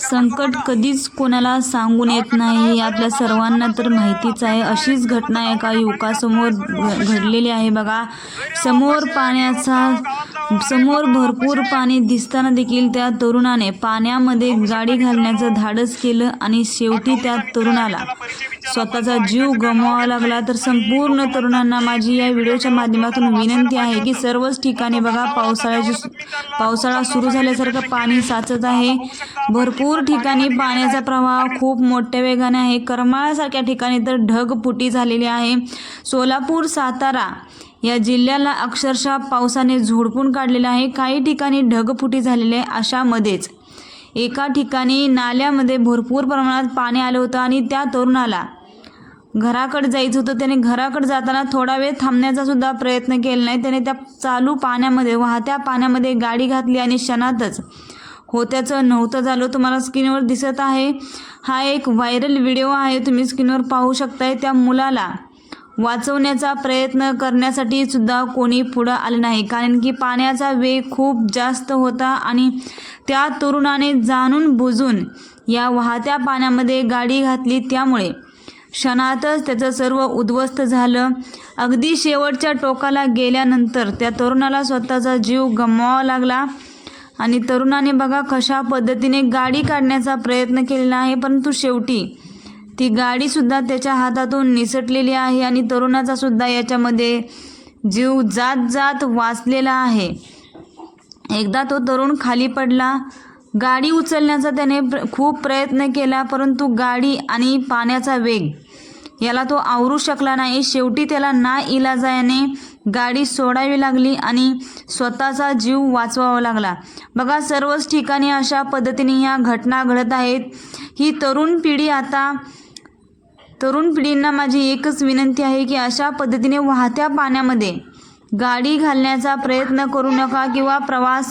संकट कधीच कोणाला सांगून येत नाही. हे आपल्या सर्वांना तर माहितीच आहे अशीच घटना एका युवकासमोर घडलेली आहे बघा. समोर पाण्याचा समोर भरपूर पाणी दिसताना देखील त्या तरुणाने पाण्यामध्ये गाडी घालण्याचं धाडस केलं आणि शेवटी त्या तरुणाला स्वतःचा जीव गमवावा लागला. तर संपूर्ण तरुणांना माझी या व्हिडिओच्या माध्यमातून विनंती आहे की सर्वच ठिकाणी बघा पावसाळ्याची पावसाळा सुरू झाल्यासारखं पाणी साचत आहे. भरपूर ठिकाणी पाण्याचा प्रवाह खूप मोठ्या वेगाने आहे. करमाळासारख्या ठिकाणी तर ढगफुटी झालेली आहे. सोलापूर सातारा या जिल्ह्याला अक्षरशः पावसाने झोडपून काढलेलं आहे. काही ठिकाणी ढगफुटी झालेली आहे अशामध्येच एका ठिकाणी नाल्यामध्ये भरपूर प्रमाणात पाणी आलं होतं आणि त्या तरुणाला घराकडे जायचं होतं. त्याने घराकडे जाताना थोडा वेळ थांबण्याचा सुद्धा प्रयत्न केला नाही. त्याने त्या चालू पाण्यामध्ये वाहत्या पाण्यामध्ये गाडी घातली आणि क्षणातच होत्याचं नव्हतं झालं. तुम्हाला स्क्रीनवर दिसत आहे. हा एक व्हायरल व्हिडिओ आहे. तुम्ही स्क्रीनवर पाहू शकताय. त्या मुलाला वाचवण्याचा प्रयत्न करण्यासाठी सुद्धा कोणी पुढं आलं नाही. कारण की पाण्याचा वेग खूप जास्त होता आणि त्या तरुणाने जाणून बुजून या वाहत्या पाण्यामध्ये गाडी घातली. त्यामुळे क्षणातच त्याचं सर्व उद्ध्वस्त झालं. अगदी शेवटच्या टोकाला गेल्यानंतर त्या तरुणाला स्वतःचा जीव गमवावा लागला. आणि तरुणाने बघा कशा पद्धतीने गाडी काढण्याचा प्रयत्न केलेला आहे परंतु शेवटी ती गाडीसुद्धा त्याच्या हातातून निसटलेली आहे आणि तरुणाचा सुद्धा याच्यामध्ये जीव जात जात वाचलेला आहे. एकदा तो तरुण खाली पडला. गाडी उचलण्याचा त्याने प्र खूप प्रयत्न केला परंतु गाडी आणि पाण्याचा वेग याला तो आवरू शकला नाही. शेवटी त्याला ना इलाजाने गाडी सोडावी लागली आणि स्वतःचा जीव वाचवावा लागला. बघा सर्वच ठिकाणी अशा पद्धतीने ह्या घटना घडत आहेत. ही तरुण पिढी आता तरुण पिढींना माझी एकच विनंती आहे की अशा पद्धतीने वाहत्या पाण्यामध्ये गाडी घालण्याचा प्रयत्न करू नका किंवा प्रवास